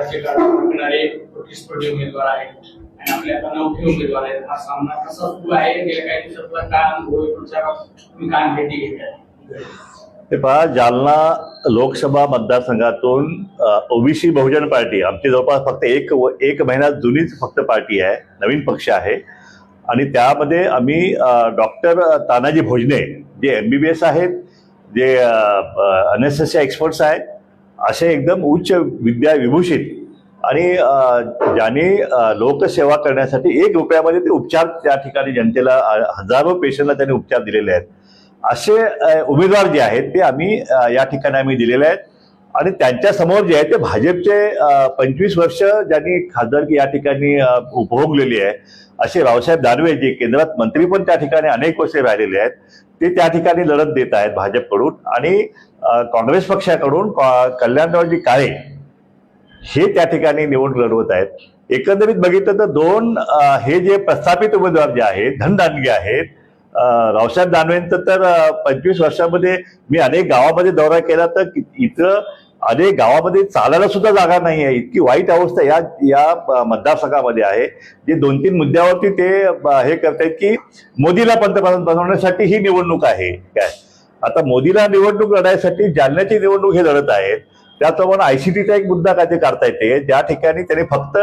राज्यकारभार करणारे प्रतिस्पर्धी उमेदवार आहेत आणि आपले आता नवखे उमेदवार आहेत. हा सामना कसा सुरू आहे? गेल्या काही दिवसातला काय अनुभव प्रचारात तुम्ही काय माहिती घेताय? हे पहा जालना लोकसभा मतदारसंघातून ओबीसी बहुजन पार्टी आमची जवळपास फक्त एक एक महिना जुनीच फक्त पार्टी आहे नवीन पक्ष आहे. आणि त्यामध्ये आम्ही डॉक्टर तानाजी भोजने जे एम बी बी एस आहेत जे एन एस एसचे एक्सपर्ट्स आहेत असे एकदम उच्च विद्या विभूषित आणि ज्यांनी लोकसेवा करण्यासाठी एक रुपयामध्ये ते उपचार त्या ठिकाणी जनतेला हजारो पेशंटला त्यांनी उपचार दिलेले आहेत. असे उमेदवार जे आहेत ते आम्ही या ठिकाणी आम्ही दिलेले आहेत. आणि त्यांच्यासमोर जे आहे ते भाजपचे पंचवीस वर्ष ज्यांनी खासदारकी या ठिकाणी उपभोगलेली आहे असे रावसाहेब दानवे जे केंद्रात मंत्री पण त्या ठिकाणी अनेक वर्षे राहिलेले आहेत ते त्या ठिकाणी लढत देत आहेत भाजपकडून. आणि काँग्रेस पक्षाकडून कॉ- कल्याणरावजी काळे हे त्या ठिकाणी निवडणूक लढवत आहेत. एकंदरीत बघितलं तर दोन हे जे प्रस्थापित उमेदवार जे आहेत धनदानगे आहेत रावसाहेब दानवेंचं तर पंचवीस वर्षामध्ये मी अनेक गावामध्ये दौरा केला तर कि- इथं अरे गावामध्ये चालायला सुद्धा जागा नाही आहे इतकी वाईट अवस्था या या मतदारसंघामध्ये आहे. जे दोन तीन मुद्द्यावरती ते हे करतायत की मोदीला पंतप्रधान बनवण्यासाठी ही निवडणूक आहे. काय? आता मोदीला निवडणूक लढायसाठी जालन्याची निवडणूक हे लढत आहेत. त्याचप्रमाणे आयसीटीचा एक मुद्दा काय ते करता येते ज्या ठिकाणी त्याने फक्त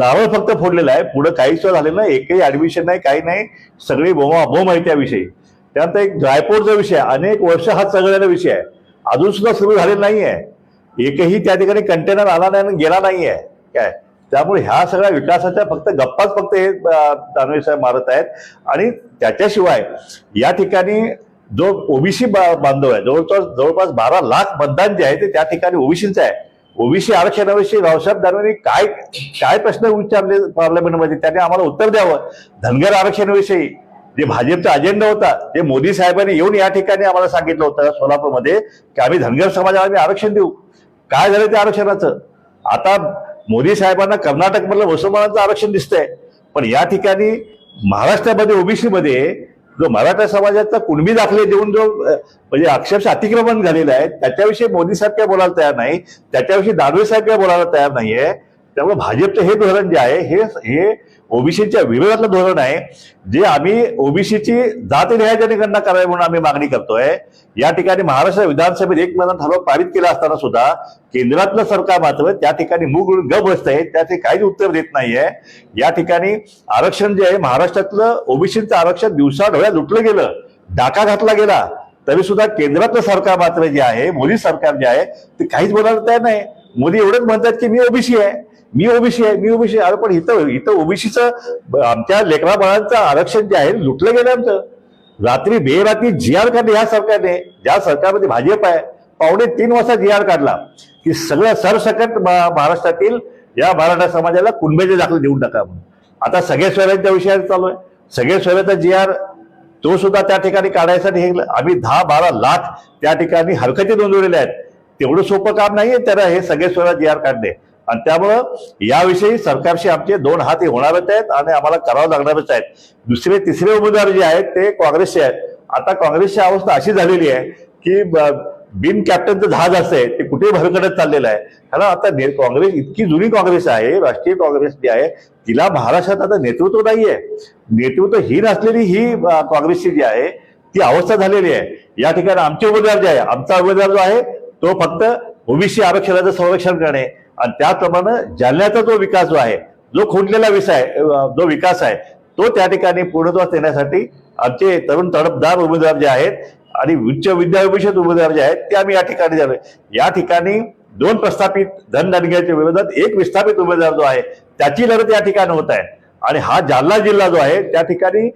नारळ फक्त फोडलेला आहे. पुढे काहीच झालेलं नाही. एकही ऍडमिशन नाही काही नाही. सगळी बोमा बोम आहे त्याविषयी त्यानंतर एक ड्रायपोर्टचा विषय आहे. अनेक वर्ष हा चघळलेला विषय आहे. अजून सुद्धा सुरू झालेलं नाही आहे एकही त्या ठिकाणी कंटेनर आला नाही आणि गेला नाही आहे काय? त्यामुळे ह्या सगळ्या विकासाच्या फक्त गप्पाच फक्त हे दानवे साहेब मारत आहेत. आणि त्याच्याशिवाय या ठिकाणी जो ओबीसी बांधव आहे जवळपास जवळपास बारा लाख मतदान जे आहे ते त्या ठिकाणी ओबीसीचं आहे. ओबीसी आरक्षणाविषयी रावसाहेब दानवेंनी काय काय प्रश्न विचारले पार्लमेंटमध्ये? त्याने आम्हाला उत्तर द्यावं. धनगर आरक्षणाविषयी. जे भाजपचा अजेंडा होता ते मोदी साहेबांनी येऊन या ठिकाणी आम्हाला सांगितलं होतं सोलापूरमध्ये की आम्ही धनगर समाजाला आम्ही आरक्षण देऊ. काय झालं त्या आरक्षणाचं? आता मोदी साहेबांना कर्नाटकमधलं मुसलमानांचं आरक्षण दिसतंय. पण या ठिकाणी महाराष्ट्रामध्ये ओबीसीमध्ये जो मराठा समाजाचा कुणबी दाखले देऊन जो म्हणजे अक्षरशः अतिक्रमण झालेलं आहे त्याच्याविषयी मोदी साहेब काय बोलायला तयार नाही त्याच्याविषयी दानवे साहेब काय बोलायला तयार नाहीये त्यामुळे भाजपचं हे धोरण जे आहे हे हे ओबीसीच्या विरोधातलं धोरण आहे जे आम्ही ओबीसीची जात न्यायाची गणना करावी म्हणून आम्ही मागणी करतोय. या ठिकाणी महाराष्ट्र विधानसभेत एक महिना ठराव पारित केला असताना सुद्धा केंद्रातलं सरकार मात्र त्या ठिकाणी मूग ग बसत आहे त्याचे काहीच उत्तर देत नाहीये. या ठिकाणी आरक्षण जे आहे महाराष्ट्रातलं ओबीसीचं आरक्षण दिवसा डोळ्यात लुटलं गेलं डाका घातला गेला तरी सुद्धा केंद्रातलं सरकार मात्र जे आहे मोदी सरकार जे आहे ते काहीच बोलायला तयार नाही. मोदी एवढंच म्हणतात की मी ओबीसी आहे. मी ओबीसी आहे मी ओबीसी अरे पण इथं इथं ओबीसीचं आमच्या लेकरा बाळांचं आरक्षण जे आहे लुटलं गेलं आमचं. रात्री बेरात्री जी आर काढले ह्या सरकारने. ज्या सरकारमध्ये भाजप आहे पावणे तीन वाजता जी आर काढला. की सगळं सरसकट महाराष्ट्रातील या मराठा समाजाला कुणबेचे दाखले देऊन टाका म्हणून. आता सगळे स्वराज्याच्या विषयावर चालू आहे. सगळे स्वराज्याचा जी आर तो सुद्धा त्या ठिकाणी काढायसाठी हे आम्ही दहा बारा लाख त्या ठिकाणी हरकती नोंदवलेल्या आहेत. तेवढं सोपं काम नाहीये त्याला हे सगळे स्वराज जी आर काढणे. आणि त्यामुळं याविषयी सरकारशी आमचे दोन हात हे होणारच आहेत आणि आम्हाला करावं लागणारच आहेत. दुसरे तिसरे उमेदवार जे आहेत ते काँग्रेसचे आहेत. आता काँग्रेसची अवस्था अशी झालेली आहे की ब- बिन कॅप्टनचं जहाज असं आहे ते कुठेही भरकडत चाललेलं आहे. कारण आता ने- काँग्रेस इतकी जुनी काँग्रेस आहे राष्ट्रीय काँग्रेस जी आहे तिला महाराष्ट्रात आता नेतृत्व नाहीये आहे. नेतृत्व ही अ, काँग्रेसची जी आहे ती अवस्था झालेली आहे. या ठिकाणी आमचे उमेदवार जे आहे आमचा उमेदवार जो आहे तो फक्त ओबीसी आरक्षणाचं संरक्षण करणे. आणि त्याप्रमाणे जालन्याचा जो विकास जो आहे जो खुंटलेला विषय जो विकास आहे तो त्या ठिकाणी पूर्णत्वास देण्यासाठी आमचे तरुण तडफदार उमेदवार जे आहेत आणि उच्च विद्याभूषित उमेदवार जे आहेत ते आम्ही या ठिकाणी झालोय या ठिकाणी दोन प्रस्थापित धनदानग्याच्या विरोधात एक विस्थापित उमेदवार जो आहे त्याची लढत या ठिकाणी होत आहे. आणि हा जालना जिल्हा जो आहे त्या ठिकाणी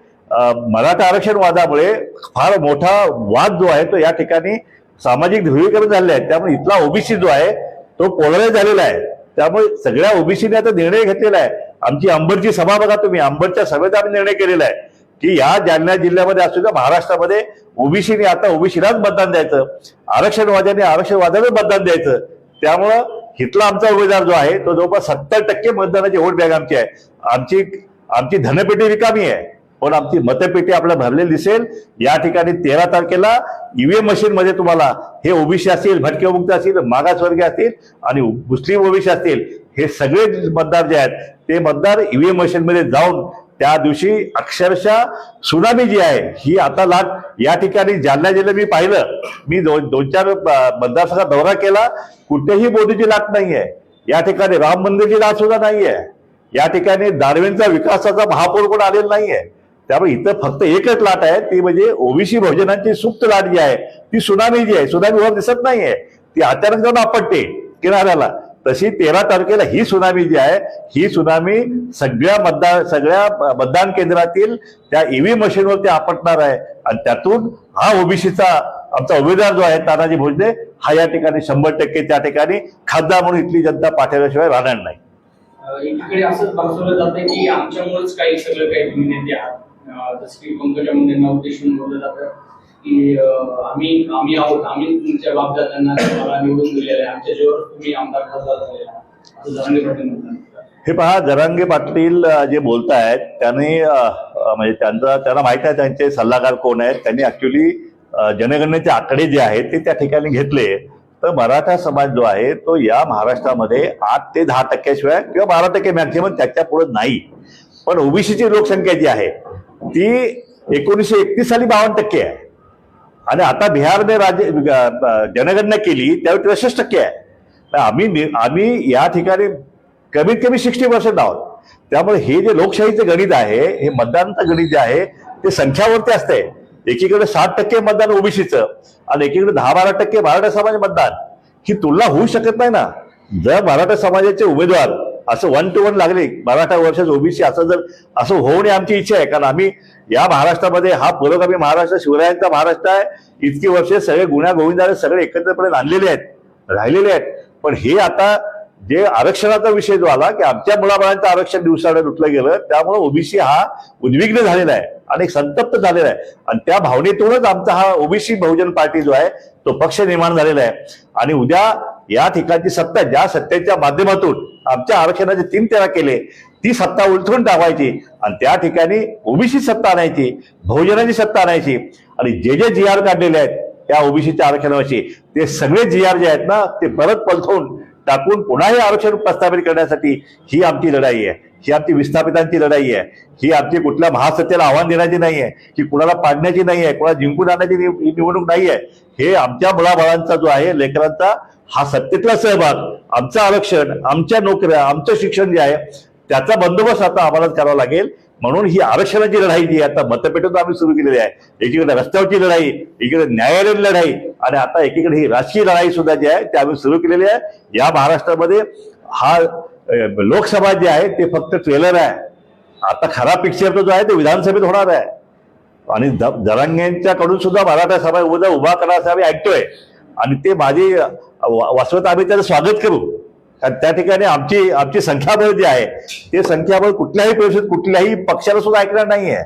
मराठा आरक्षण वादामुळे फार मोठा वाद जो आहे तो या ठिकाणी सामाजिक ध्रुवीकरण झाले आहे. त्यामुळे इथला ओबीसी जो आहे तो पोलराईज झालेला आहे. त्यामुळे सगळ्या ओबीसीने आता निर्णय घेतलेला आहे. आमची अंबरची सभा बघा तुम्ही. अंबरच्या सभेत आम्ही निर्णय केलेला आहे. की या जालना जिल्ह्यामध्ये असू द्या महाराष्ट्रामध्ये ओबीसीने आता ओबीसीलाच मतदान द्यायचं. आरक्षणवाद्याने आरक्षणवाद्याला मतदान द्यायचं. त्यामुळं हितला आमचा उमेदवार जो आहे तो जवळपास सत्तर टक्के मतदानाची वोट बॅग आमची आहे. आमची आमची धनपेटी रिकामी आहे. पण आमची मतपेटी आपल्याला भरलेली दिसेल. या ठिकाणी तेरा तारखेला ईव्हीएम मशीन मध्ये तुम्हाला हे ओबीसी असतील भटकेमुक्त असतील मागासवर्गीय असतील आणि मुस्लिम ओबीसी असतील हे सगळे मतदार जे आहेत ते मतदार ईव्हीएम मशीन मध्ये जाऊन त्या दिवशी अक्षरशः सुनामी जी आहे ही आता लाट या ठिकाणी जालना जिल्ह्यात मी पाहिलं. मी दोन दोन चार अं, मतदारसंघात दौरा केला. कुठेही मोदीची लाट नाहीये. या ठिकाणी राम मंदिरची लाट सुद्धा नाहीये. या ठिकाणी दारवेंचा विकासाचा महापौर कोण आलेला नाहीये. त्यामुळे इथं फक्त एकच लाट आहे ती म्हणजे ओबीसी बहुजनांची सुप्त लाट जी आहे ती सुनामी जी आहे सुनामी वर दिसत नाहीये. ती अचानक जाऊन आपटते किनाऱ्याला. तशी तेरा तारखेला ही सुनामी जी आहे ही सुनामी सगळ्या मतदान सगळ्या मतदान केंद्रातील त्या ईव्ही मशीनवरती आपटणार आहे. आणि त्यातून हा ओबीसीचा आमचा उमेदवार जो आहे तानाजी भोजने हा या ठिकाणी शंभर टक्के त्या ठिकाणी खासदार म्हणून इथली जनता पाठवल्याशिवाय राहणार नाही. एकीकडे असंच भासवलं जातं की आमच्यामुळेच काही सगळं काही तुम्ही नेते आहात जसं की पंकजा मुंडेंना उद्देशून बोललं जातं की आम्ही आम्ही आहोत आम्ही तुमच्या बापदादांना तुम्हाला निवडून दिलेलं आहे. आमच्या जीवर तुम्ही आमदार खासदार झालेला असं जरांगे पाटील म्हणतात. हे पहा जरांगे पाटील अ, जे बोलतायत त्यांनी अ, म्हणजे त्यांचा त्यांना माहीत आहे त्यांचे सल्लागार कोण आहेत. त्यांनी ऍक्च्युली जनगणनेचे आकडे जे आहेत ते त्या ठिकाणी घेतले. तर मराठा समाज जो आहे तो या महाराष्ट्रामध्ये आठ ते दहा टक्क्याशिवाय किंवा बारा टक्के मॅक्झिमम त्याच्या पुढे नाही. पण ओबीसीची लोकसंख्या जी आहे ती एकोणीसशे एकतीस साली बावन्न टक्के आहे. आणि आता बिहारने राज्य जनगणना केली त्यावेळी त्रेसष्ट टक्के आहे. तर आम्ही नि- आम्ही या ठिकाणी कमीत कमी सिक्स्टी पर्सेंट आहोत. त्यामुळे हे जे लोकशाहीचं गणित आहे हे मतदानाचं गणित जे आहे ते संख्यावरती असते एकीकडे साठ टक्के मतदान ओबीसीचं आणि एकीकडे दहा बारा टक्के मराठा समाज मतदान. ही तुलना होऊ शकत नाही ना. जर मराठा समाजाचे उमेदवार असं वन टू वन लागले. मराठा वर्षाच ओबीसी असं जर असं होऊ नये आमची इच्छा आहे. कारण आम्ही या महाराष्ट्रामध्ये हा पुरोगामी महाराष्ट्र शिवरायांचा महाराष्ट्र आहे. इतकी वर्षे सगळे गुन्हा गोविंदाने सगळे एकत्रपणे आणलेले आहेत राहिलेले आहेत. पण हे आता जे आरक्षणाचा विषय जो आला की आमच्या मुलाबाळांचं आरक्षण दिवसाने लुटलं गेलं त्यामुळे ओबीसी हा उद्विग्न झालेला आहे आणि संतप्त झालेला आहे. आणि त्या भावनेतूनच आमचा हा ओबीसी बहुजन पार्टी जो आहे तो पक्ष निर्माण झालेला आहे. आणि उद्या या ठिकाणची सत्ता ज्या सत्तेच्या माध्यमातून आमच्या आरक्षणाचे तीन तेरा केले ती सत्ता उलथून टाकायची आणि त्या ठिकाणी ओबीसी सत्ता आणायची बहुजनाची सत्ता आणायची. आणि जे जे जी आर काढलेले आहेत त्या ओबीसीच्या आरक्षणाविषयी ते सगळे जी आर जे आहेत ना ते परत पलथवून टाकून पुन्हा हे आरक्षण प्रस्थापित करण्यासाठी ही आमची लढाई आहे. ही आमची विस्थापितांची लढाई आहे. ही आमची कुठल्या महासत्तेला आव्हान देण्याची नाही आहे. ही कुणाला पाडण्याची नाही आहे. कुणाला जिंकून आणण्याची निवडणूक नाही आहे. हे आमच्या मुलाबाळांचा जो आहे लेकरांचा हा सत्तेतला सहभाग आमचं आरक्षण आमच्या नोकऱ्या आमचं शिक्षण जे आहे त्याचा बंदोबस्त आता आम्हालाच करावा लागेल. म्हणून ही आरक्षणाची लढाई जी आता मतपेटून आम्ही सुरू केलेली आहे. एकीकडे रस्त्यावरची लढाई एकीकडे न्यायालयीन लढाई आणि आता एकीकडे ही राजकीय लढाई सुद्धा जी आहे ती आम्ही सुरू केलेली आहे. या महाराष्ट्रामध्ये हा लोकसभा जी आहे ते फक्त ट्रेलर आहे. आता खरा पिक्चर जो आहे तो विधानसभेत होणार आहे. आणि ज- जरांगेंच्याकडून सुद्धा मराठा सभा उद्या उभा करा आम्ही ऐकतोय. आणि ते माझे अ, वा- आम्ही त्याचं स्वागत करू. कारण त्या ठिकाणी आमची आमची संख्याबळ जे आहे ते संख्याबळ कुठल्याही परिषदेत कुठल्याही पक्षाला सुद्धा ऐकणार नाहीये.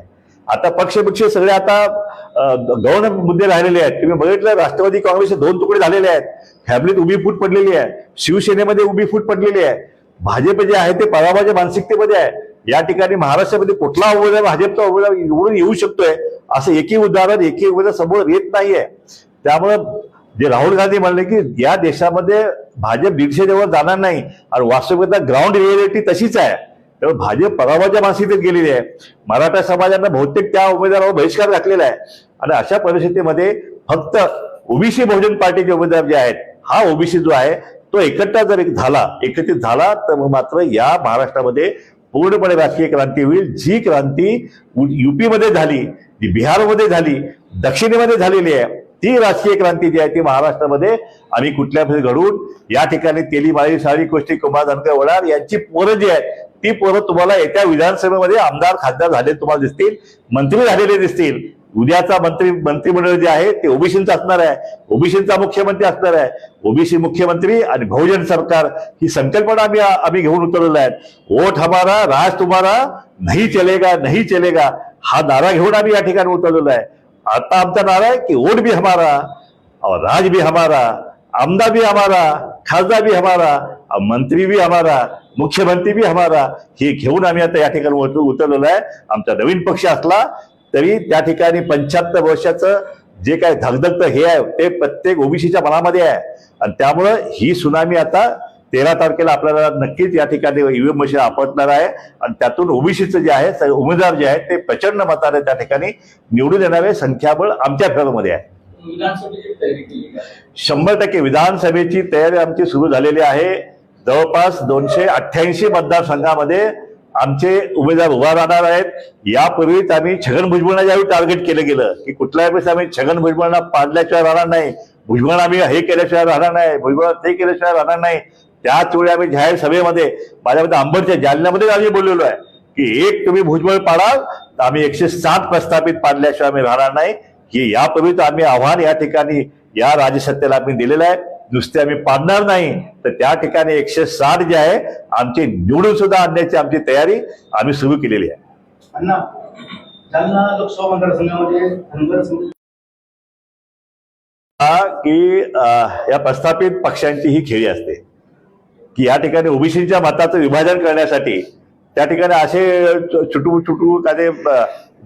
आता पक्ष पक्ष सगळे आता अ, गौण मुद्दे राहिलेले आहेत. तुम्ही बघितलं राष्ट्रवादी काँग्रेसचे दोन तुकडे झालेले आहेत. फॅमिलीत उभी फूट पडलेली आहे. शिवसेनेमध्ये उभी फूट पडलेली आहे. भाजप जे आहे ते पराभवाच्या मानसिकतेमध्ये आहे. या ठिकाणी महाराष्ट्रामध्ये कुठला उमेदवार भाजपचा उमेदवार निवडून येऊ शकतोय असं एकही उदाहरण एकही उमेदवार समोर येत नाहीये. त्यामुळं जे राहुल गांधी म्हणले की या देशामध्ये भाजप दीडशे जवळ जाणार नाही आणि वास्तविकता ग्राउंड रिअलिटी तशीच आहे. त्यामुळे भाजप पराभवाच्या मानसिकतेत गेलेली आहे. मराठा समाजानं बहुतेक त्या उमेदवारावर बहिष्कार घातलेला आहे. आणि अशा परिस्थितीमध्ये फक्त ओबीसी बहुजन पार्टीचे उमेदवार जे आहेत हा ओबीसी जो आहे तो एकट्टा जर एक झाला एकत्रित झाला तर मग मात्र या महाराष्ट्रामध्ये पूर्णपणे राजकीय क्रांती होईल. जी क्रांती युपीमध्ये झाली जी बिहारमध्ये झाली दक्षिणेमध्ये झालेली आहे. ती राजकीय क्रांती जी आहे ती महाराष्ट्रामध्ये आम्ही कुठल्या प्रकारे घडवून या ठिकाणी तेली माळी साळी कोष्टी कुमार धनकर वडार यांची पोरं जी आहेत ती पोरं तुम्हाला येत्या विधानसभेमध्ये आमदार खासदार झाले तुम्हाला दिसतील मंत्री झालेले दिसतील. उद्याचा मंत्री मंत्रिमंडळ जे आहे ते ओबीसींचं असणार आहे. ओबीसींचा मुख्यमंत्री असणार आहे. ओबीसी मुख्यमंत्री आणि बहुजन सरकार ही संकल्पना आम्ही आम्ही घेऊन उतरलेला आहे वोट हमारा राज तुम्हारा नाही चलेगा नाही चलेगा हा नारा घेऊन आम्ही या ठिकाणी उतरलेला आहे. आता आमचा नारा आहे की वोट भी हमारा और राज भी हमारा आमदार भी हमारा खासदार भी हमारा मंत्री भी हमारा मुख्यमंत्री भी हमारा हे घेऊन आम्ही आता या ठिकाणी उतरलेलो आहे. आमचा नवीन पक्ष असला तरी त्या ठिकाणी पंच्याहत्तर वर्षाचं जे काय धगधगतं हे आहे ते प्रत्येक ओबीसीच्या मनामध्ये आहे. आणि त्यामुळं ही सुनामी आता तेरा तारखेला आपल्याला नक्कीच या ठिकाणी ईव्हीएम मशीन आपटणार आहे. आणि त्यातून ओबीसीचं जे आहे उमेदवार जे आहेत ते प्रचंड मताने त्या ठिकाणी निवडून येणारे संख्याबळ आमच्या फेवरमध्ये आहे. शंभर टक्के विधानसभेची तयारी आमची सुरू झालेली आहे. जवळपास दोनशे अठ्ठ्याऐंशी मतदारसंघामध्ये आमचे उमेदवार उभा राहणार आहेत. यापूर्वीच आम्ही छगन भुजबळांना ज्यावेळी टार्गेट केलं गेलं की कुठल्याही वेळेस आम्ही छगन भुजबळांना पाडल्याशिवाय राहणार नाही. भुजबळ आम्ही हे केल्याशिवाय राहणार नाही. भुजबळ ते केल्याशिवाय राहणार नाही. त्याच वेळी आम्ही जाहीर सभेमध्ये माझ्यामध्ये अंबरच्या जालन्यामध्ये आम्ही बोललेलो आहे की एक तुम्ही भुजबळ पाडाल तर आम्ही एकशे सात प्रस्थापित पाडल्याशिवाय आम्ही राहणार नाही. की यापूर्वीच आम्ही आव्हान या ठिकाणी या राजसत्तेला आम्ही दिलेलं आहे. नुसते आम्ही पाडणार नाही. तर त्या ठिकाणी एकशे साठ जे आहे आमचे निवडून सुद्धा आणण्याची आमची तयारी आम्ही सुरू केलेली आहे. की या प्रस्थापित पक्षांची ही खेळी असते. की या ठिकाणी ओबीसीच्या मताचं विभाजन करण्यासाठी त्या ठिकाणी असे छुटू छुटू काय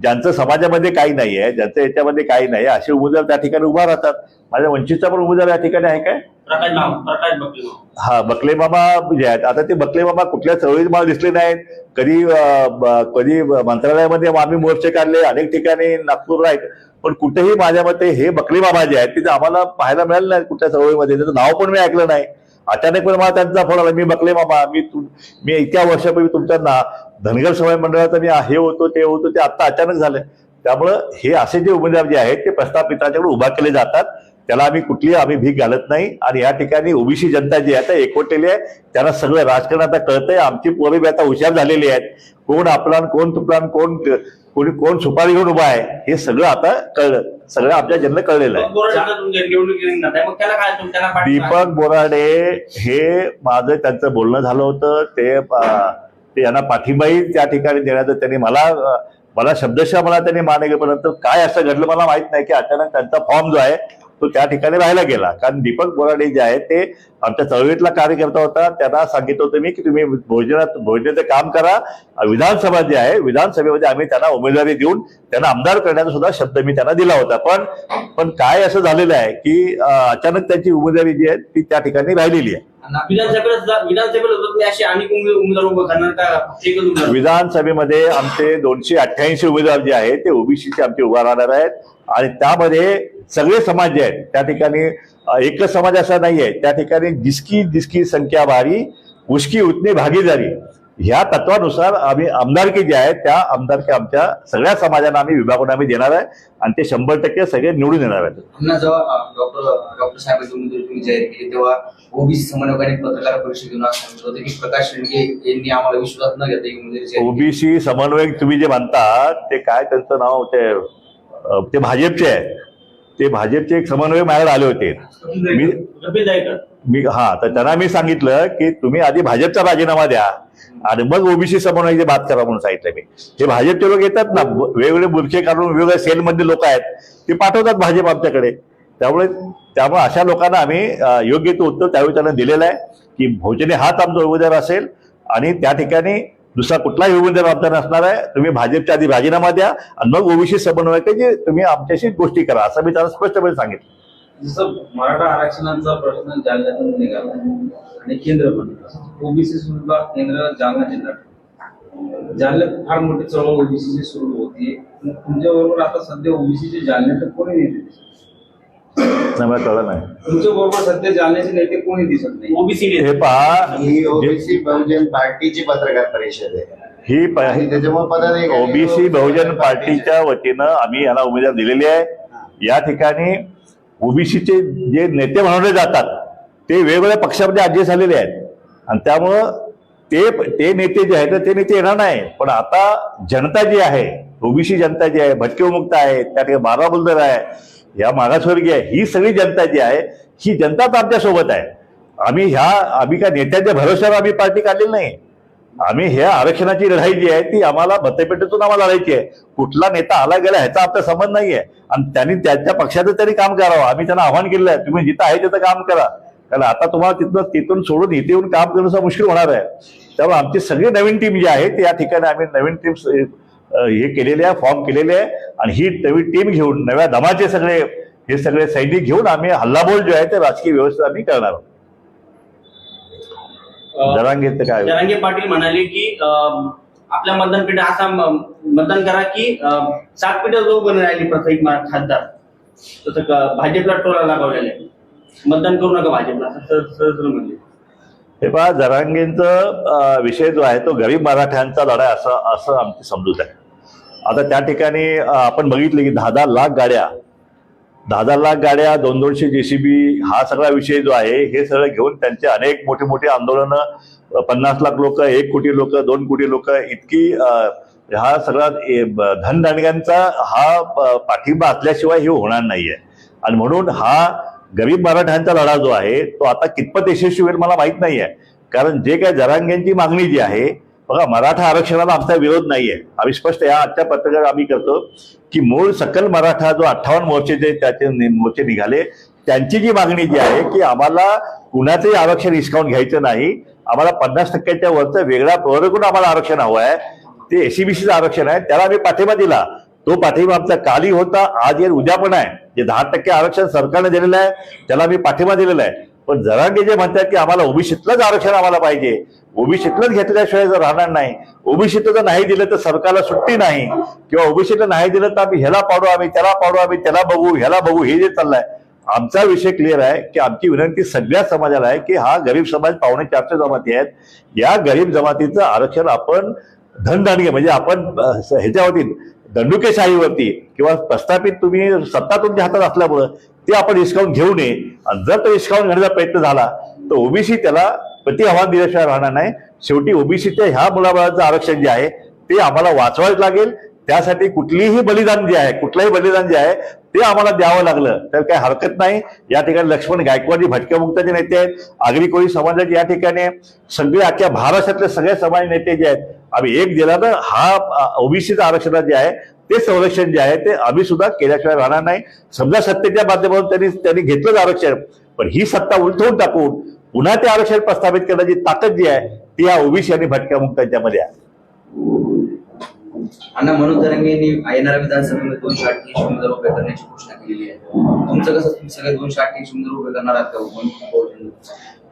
ज्यांचं समाजामध्ये काही नाही आहे ज्यांचं याच्यामध्ये काही नाही असे उमेदवार त्या ठिकाणी उभा राहतात. माझ्या वंचितचा पण उमेदवार या ठिकाणी आहे काय? हा बकले मामा जे आहेत. आता ते बकले मामा कुठल्या चळवळीत मला दिसले नाहीत. कधी कधी मंत्रालयामध्ये आम्ही मोर्चे काढले अनेक ठिकाणी नागपूर आहेत. पण कुठेही माझ्या मते हे बकले मामा जे आहेत तिथे आम्हाला पाहायला मिळालं नाही कुठल्या चळवळीमध्ये. त्याचं नाव पण मी ऐकलं नाही. अचानक पण मला त्यांचा फोन आला मी बकले मामा मी मी इतक्या वर्षापूर्वी तुमच्या ना धनगर सभा मंडळात मी हे होतो ते होतो ते आता अचानक झालं त्यामुळं हे असे जे उमेदवार जे आहेत ते प्रस्थापितांच्याकडे उभा केले जातात. त्याला आम्ही कुठली आम्ही भीक घालत नाही. आणि या ठिकाणी ओबीसी जनता जी आहे आता एकवटलेली आहे. त्यांना सगळं राजकारण आता कळतंय. आमची पोरे आता हुशार झालेली आहेत. कोण आपला कोण तुपला कोण कोणी कोण सुपारी घेऊन उभा आहे हे सगळं आता कळलं. सगळं आपल्या जनला कळलेलं आहे. दीपक बोराडे हे माझं त्यांचं बोलणं झालं होतं. ते ते यांना पाठिंबाही त्या ठिकाणी देण्याचं त्यांनी मला मला शब्दशः मला त्यांनी मान्य केलं परंतु काय असं घडलं मला माहीत नाही की अचानक त्यांचा फॉर्म जो आहे तो त्या ठिकाणी राहायला गेला. कारण दीपक बोराडे जे आहे ते आमच्या चळवळीतला कार्यकर्ता होता. त्यांना सांगितलं होतं मी की तुम्ही भोजनात भोजनाचं काम करा. विधानसभा जी आहे विधानसभेमध्ये आम्ही त्यांना उमेदवारी देऊन त्यांना आमदार करण्याचा सुद्धा शब्द मी त्यांना दिला होता. पण पण काय असं झालेलं आहे की अचानक त्यांची उमेदवारी जी आहे ती त्या ठिकाणी राहिलेली आहे. विधानसभेला विधानसभेला अनेक उमेदवार उभं करणार का? एकच उमेदवार. विधानसभेमध्ये आमचे दोनशे अठ्ठ्याऐंशी उमेदवार जे आहेत ते ओबीसीचे आमचे उभा राहणार आहेत. आणि त्यामध्ये सगळे समाज जे आहेत त्या ठिकाणी एकच समाज असा नाही आहे त्या ठिकाणी जिसकी जिसकी संख्या भारी उसकी उतनी भागीदारी. ह्या तत्वानुसार आम्ही आमदारकी जे आहे त्या आमदारकी आमच्या सगळ्या समाजांना आम्ही विभागून आम्ही देणार आहे आणि ते शंभर टक्के सगळे निवडून येणार आहेत पुन्हा जेव्हा डॉक्टर डॉक्टर तुम्ही जाहीर केली तेव्हा ओबीसी समन्वयकांनी पत्रकार परिषदेतून सांगितलं होतं की प्रकाश शेळके यांनी आम्हाला विश्वासात न घेता. ओबीसी समन्वयक तुम्ही जे म्हणता ते काय त्यांचं नाव ते भाजपचे आहे ते भाजपचे एक समन्वयक माझ्याकडे आले होते. मी मी हा तर त्यांना मी सांगितलं की तुम्ही आधी भाजपचा राजीनामा द्या आणि मग ओबीसी समन्वयाची बात करा म्हणून सांगितलं मी. हे भाजपचे लोक येतात ना वेगवेगळे बुरखे काढून वेगवेगळ्या सेलमधले लोक आहेत ते पाठवतात भाजप आमच्याकडे. त्यामुळे त्यामुळे अशा लोकांना आम्ही योग्य ते उत्तर त्यावेळी त्यांना दिलेलं आहे की भोजने हाच आमचा उमेदवार असेल आणि त्या ठिकाणी दुसरा कुठलाही उमेदवार आमदार नसणार आहे. तुम्ही भाजपच्या आधी राजीनामा द्या आणि मग ओबीसी समन्वयकाची तुम्ही आमच्याशी गोष्टी करा असं मी त्यांना स्पष्टपणे सांगितलं. जसं मराठा आरक्षणाचा प्रश्न जालन्यातून निघाला आणि केंद्र पण. ओबीसी सुद्धा केंद्र जालना जिल्हा. जालन्यात फार मोठी चळवळ ओबीसीची सुरू होती. तुमच्याबरोबर आता सध्या ओबीसीचे जालन्यात कोणी नेते मला कळलं नाही. तुमच्या बरोबर सध्या जालन्याचे नेते कोणी दिसत नाही. ओबीसी हे पहा ही ओबीसी बहुजन पार्टीची पत्रकार परिषद आहे. ही प- त्याच्यामुळे पदाधिकारी ओबीसी बहुजन पार्टीच्या वतीनं आम्ही याला उमेदवार दिलेले आहे. या ठिकाणी ओबीसीचे जे नेते म्हणवले जातात ते वेगवेगळ्या पक्षामध्ये ऍडजस्ट झालेले आहेत. आणि त्यामुळं ते ते नेते जे आहेत ते नेते येणार नाही. पण आता जनता जी आहे ओबीसी जनता जी आहे भटके मुक्त आहे त्या ठिकाणी बारा बुलदर आहे या मागासवर्गीय आहे ही सगळी जनता जी आहे ही जनताच तर आमच्यासोबत आहे. आम्ही ह्या आम्ही काय नेत्यांच्या भरोश्यावर आम्ही पार्टी काढलेली नाही. आम्ही ह्या आरक्षणाची लढाई जी आहे ती आम्हाला मतपेटीतून आम्हाला लढायची आहे. कुठला नेता आला गेला ह्याचा आपला संबंध नाहीये. आणि त्यांनी त्यांच्या पक्षाचं तरी काम करावं. आम्ही त्यांना आव्हान केलेलं आहे. तुम्ही जिथं आहे तिथं काम करा. कारण आता तुम्हाला तिथनं तिथून सोडून इथे येऊन काम करणं मुश्किल होणार आहे. त्यामुळे आमची सगळी नवीन टीम जी आहे ती या ठिकाणी आम्ही नवीन टीम हे केलेली आहे फॉर्म केलेले आहे. आणि ही नवीन टीम घेऊन नव्या दमाचे सगळे हे सगळे सैनिक घेऊन आम्ही हल्लाबोल जो आहे ते राजकीय व्यवस्था आम्ही करणार आहोत. अं, जरांगेचं काय? जरांगे पाटील म्हणाले की आपल्या मतदान पेढ्या असा मतदान करा की सात पेढ्या जो बनून राहिली प्रत्येक खासदार. तसं भाजपला टोला लागवलेला आहे. मतदान करू नका भाजपला म्हणले. हे पहा जरांगेंचा विषय जो आहे तो गरीब मराठ्यांचा लढा आहे असं असं आमची समजूत आहे. आता त्या ठिकाणी आपण बघितले की दहा दहा लाख गाड्या दहा दहा लाख गाड्या दोन दोनशे जेसीबी हा सगळा विषय जो आहे हे सगळं घेऊन त्यांचे अनेक मोठे मोठे आंदोलनं पन्नास लाख लोक एक कोटी लोक दोन कोटी लोक इतकी हा सगळा ए, धनदांडग्यांचा हा प- पाठिंबा असल्याशिवाय हे होणार नाहीये. आणि म्हणून हा गरीब मराठ्यांचा लढा जो आहे तो आता कितपत यशस्वी होईल मला माहीत नाहीये. कारण जे काय जरांग्यांची मागणी जी आहे बघा मराठा आरक्षणाला आमचा विरोध नाहीये. आम्ही स्पष्ट या आजच्या पत्रकार आम्ही करतो की मूळ सकल मराठा जो अठ्ठावन्न मोर्चे जे त्याचे मोर्चे निघाले त्यांची जी मागणी जी आहे की आम्हाला कुणाचंही आरक्षण हिसकावून घ्यायचं नाही आम्हाला पन्नास टक्क्याच्या वरचं वेगळा प्रवर्गून आम्हाला आरक्षण हवं आहे ते एसीबीसीचं आरक्षण आहे त्याला आम्ही पाठिंबा दिला. तो पाठिंबा आमचा काली होता आज येईल उद्या पण आहे. जे दहा टक्के आरक्षण सरकारने दिलेलं आहे त्याला आम्ही पाठिंबा दिलेला आहे. पण जरांगे जे म्हणतात की आम्हाला ओबीसीतलंच आरक्षण आम्हाला पाहिजे ओबीसीतलंच घेतल्याशिवाय जर राहणार नाही ओबीसीतलं जर नाही दिलं तर सरकारला सुट्टी नाही किंवा ओबीसीला नाही दिलं तर आम्ही ह्याला पाडू आम्ही त्याला पाडू आम्ही त्याला बघू ह्याला बघू हे जे चाललंय आमचा विषय क्लिअर आहे की आमची विनंती सगळ्या समाजाला आहे की हा गरीब समाज पावणे चारशे जमाती आहेत या गरीब जमातीचं आरक्षण आपण धनधान्य म्हणजे आपण ह्याच्यावरती दंडुकेशाहीवरती किंवा प्रस्थापित तुम्ही सत्ता तुमच्या हातात असल्यामुळं ते आपण हिसकावून घेऊ नये. आणि जर तो हिसकावून घेण्याचा प्रयत्न झाला तर ओबीसी त्याला प्रति आव्हान दिल्याशिवाय राहणार नाही. शेवटी ओबीसीच्या ह्या मुलाबाळाचं आरक्षण जे आहे ते आम्हाला वाचवायच लागेल. त्यासाठी कुठलीही बलिदान जे आहे कुठलंही बलिदान जे आहे ते आम्हाला द्यावं लागलं. तर काही हरकत नाही. या ठिकाणी लक्ष्मण गायकवाडी भटक्या मुक्ताचे नेते आहेत. आगरी कोळी समाजाचे या ठिकाणी सगळे अख्ख्या महाराष्ट्रातले सगळे समाज नेते जे आहेत आम्ही एक दिला तर हा ओबीसीचा आरक्षण जे आहे ते संरक्षण जे आहे ते आम्ही सुद्धा केल्याशिवाय राहणार नाही. समजा सत्तेच्या माध्यमातून त्यांनी त्यांनी घेतलंच आरक्षण पण ही सत्ता उलथवून टाकून पुन्हा ते आरक्षण प्रस्थापित करण्याची ताकद जी आहे ती या ओबीसी आणि भटक्या मुक्तांच्या मध्ये आहे. अण्णा मनोज जरंगे यांनी येणाऱ्या विधानसभेमध्ये दोनशे अठ्ठ्याऐंशी उमेदवार उभे करण्याची घोषणा केलेली आहे. तुमचं कसं तुम्ही सगळे दोनशे अठ्ठ्याऐंशी उमेदवार उभे करणार आहात का?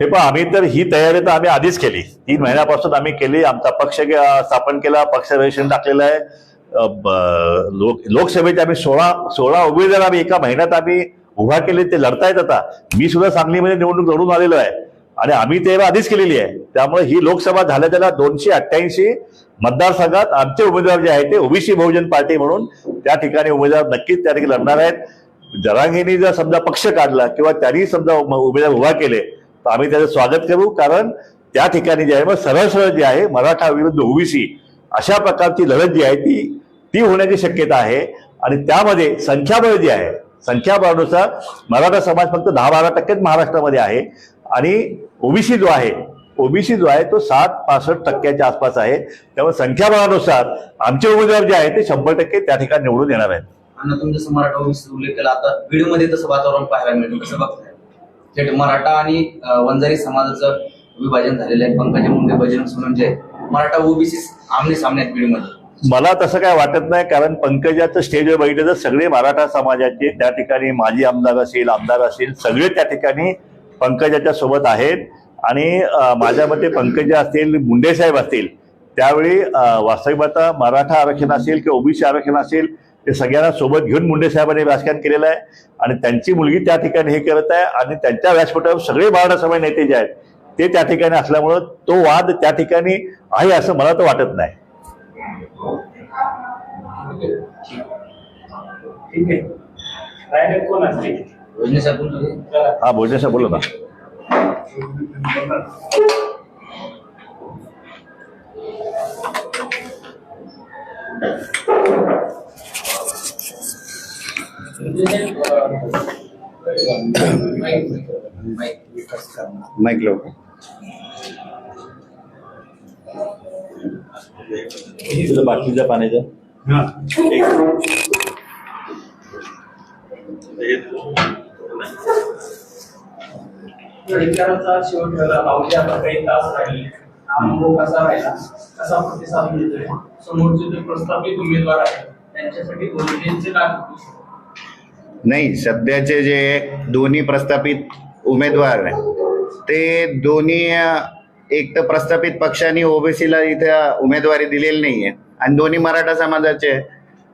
हे पण आम्ही तर ही तयारी तर आम्ही आधीच केली. तीन महिन्यापासून आम्ही केली आमचा पक्ष स्थापन केला पक्ष रजिस्ट्रेशन टाकलेलं आहे. लोक लोकसभेत आम्ही सोळा सोळा उमेदवार आम्ही एका महिन्यात आम्ही उभा केले ते लढतायत आता. मी सुद्धा सांगलीमध्ये निवडणूक लढून आलेलो आहे. आणि आम्ही ते आधीच केलेली आहे. त्यामुळे ही लोकसभा झाल्या त्याला दोनशे अठ्ठ्याऐंशी मतदारसंघात आमचे उमेदवार जे आहेत ते ओबीसी बहुजन पार्टी म्हणून त्या ठिकाणी उमेदवार नक्कीच त्या ठिकाणी लढणार आहेत. जरांगीनी जर समजा पक्ष काढला किंवा त्यांनी समजा उमेदवार उभा केले तर आम्ही त्याचं स्वागत करू. कारण त्या ठिकाणी जे आहे मग सरळ सरळ जे आहे मराठा विरुद्ध ओबीसी अशा प्रकारची लढत जी आहे ती ती होण्याची शक्यता आहे. आणि त्यामध्ये संख्याबळ जे आहे संख्याबळानुसार मराठा समाज फक्त दहा बारा टक्केच महाराष्ट्रामध्ये आहे. आणि ओबीसी जो आहे ओबीसी जो आहे तो सात पासष्ट टक्क्याच्या आसपास आहे. त्यामुळे संख्याबळानुसार आमचे उमेदवार जे आहे ते शंभर टक्के त्या ठिकाणी निवडून येणार आहेत. अण्णा तुमचं जसं मराठा ओबीसी उल्लेख केला. आता बीडमध्ये तसं वातावरण पाहायला मिळतं बघताय? थेट मराठा आणि वंजारी समाजाचं विभाजन झालेलं आहे. पंकजा मुंडे बजरंग सोनम जे आहे, मराठा ओबीसी आमने सामने आहेत बीडमध्ये मला तसं काय वाटत नाही कारण पंकजाचं स्टेजवर बघितलं तर सगळे मराठा समाजाचे त्या ठिकाणी माजी आमदार असेल आमदार असेल सगळे त्या ठिकाणी पंकजाच्या सोबत आहेत. आणि माझ्या मते पंकजा असतील मुंडे साहेब असतील त्यावेळी वास्तविक आता मराठा आरक्षण असेल किंवा ओबीसी आरक्षण असेल ते सगळ्यांना सोबत घेऊन मुंडे साहेबांनी व्याख्यान केलेलं आहे. आणि त्यांची मुलगी त्या ठिकाणी हे करत आहे आणि त्यांच्या व्यासपीठावर सगळे मराठा नेते जे आहेत ते त्या ठिकाणी असल्यामुळं तो वाद त्या ठिकाणी आहे असं मला तर वाटत नाही. ठीक आहे. राहिले कोण असते योजनेसाठी तुमचं चला. हा भोजनेशा बोला ना माईक लोक तुझं बाटलीच्या पाण्याचं शेवट काही तास राहिले. अनुभव कसा राहिला? कसा प्रतिसाद मिळतोय? समोरचे जे प्रस्थापित उमेदवार आहेत त्यांच्यासाठी काय नाही सध्याचे जे दोन्ही प्रस्थापित उमेदवार ते दोन्ही एक तर प्रस्थापित पक्षाने ओबीसीला इथं उमेदवारी दिलेली नाहीये आणि दोन्ही मराठा समाजाचे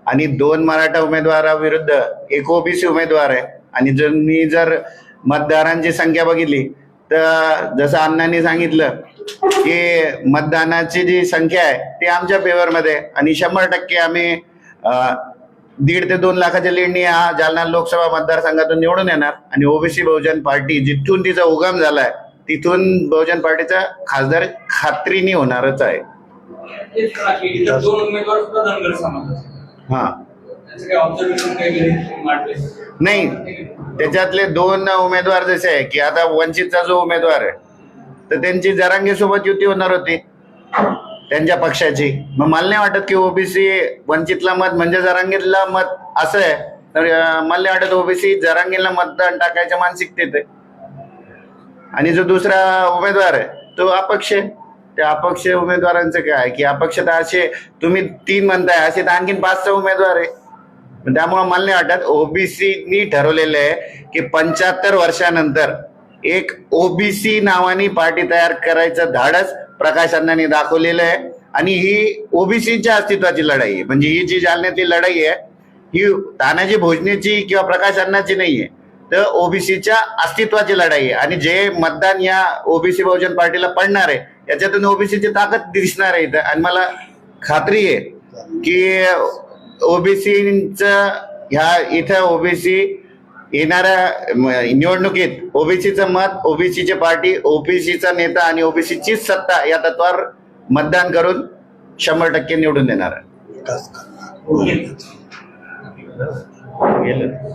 आणि दोन मराठा उमेदवाराविरुद्ध एक ओबीसी उमेदवार आहे. आणि जर मी जर मतदारांची संख्या बघितली तर जसं अण्णांनी सांगितलं की मतदानाची जी संख्या आहे ती आमच्या फेवरमध्ये. आणि शंभर टक्के आम्ही दीड ते दोन लाखाच्या लीडनी हा जालना लोकसभा मतदारसंघातून निवडून येणार. आणि ओबीसी बहुजन पार्टी जिथून तिचा उगम झालाय तिथून बहुजन पार्टीचा खासदार खात्रीने होणारच आहे. हा. नाही त्याच्यातले दोन उमेदवार जसे आहे की आता वंचितचा जो उमेदवार आहे तर त्यांची जरांगे सोबत युती होणार होती त्यांच्या पक्षाची. मग मला नाही वाटत की ओबीसी वंचितला मत म्हणजे जरांगीला मत असं आहे तर मला नाही वाटत ओबीसी जरांगीला मतदान टाकायच्या मानसिकतेत आहे. आणि जो दुसरा उमेदवार आहे तो अपक्ष आहे. त्या अपक्ष उमेदवारांचं काय आहे की अपक्ष तर असे तुम्ही तीन म्हणताय असे तर आणखीन पाच सहा उमेदवार आहे. त्यामुळे मला नाही वाटत ओबीसीनी ठरवलेलं आहे की पंच्याहत्तर वर्षानंतर एक ओबीसी नावानी पार्टी तयार करायचं धाडस प्रकाश अण्णांनी दाखवलेलं आहे. आणि ही ओबीसीच्या अस्तित्वाची लढाई आहे. म्हणजे ही जी जालन्यातली लढाई आहे ही तानाजी भोजनेची किंवा प्रकाश अण्णाची नाही आहे तर ओबीसीच्या अस्तित्वाची लढाई आहे. आणि जे मतदान या ओबीसी बहुजन पार्टीला पडणार आहे याच्यातून ओबीसीची ताकद दिसणार आहे इथं. आणि मला खात्री आहे की ओबीसीच ह्या इथं ओबीसी येणाऱ्या निवडणुकीत ओबीसीचं मत ओबीसीची पार्टी ओबीसीचा नेता आणि ओबीसीचीच सत्ता या तत्वावर मतदान करून शंभर टक्के निवडून देणार आहे. ओके. गेलं.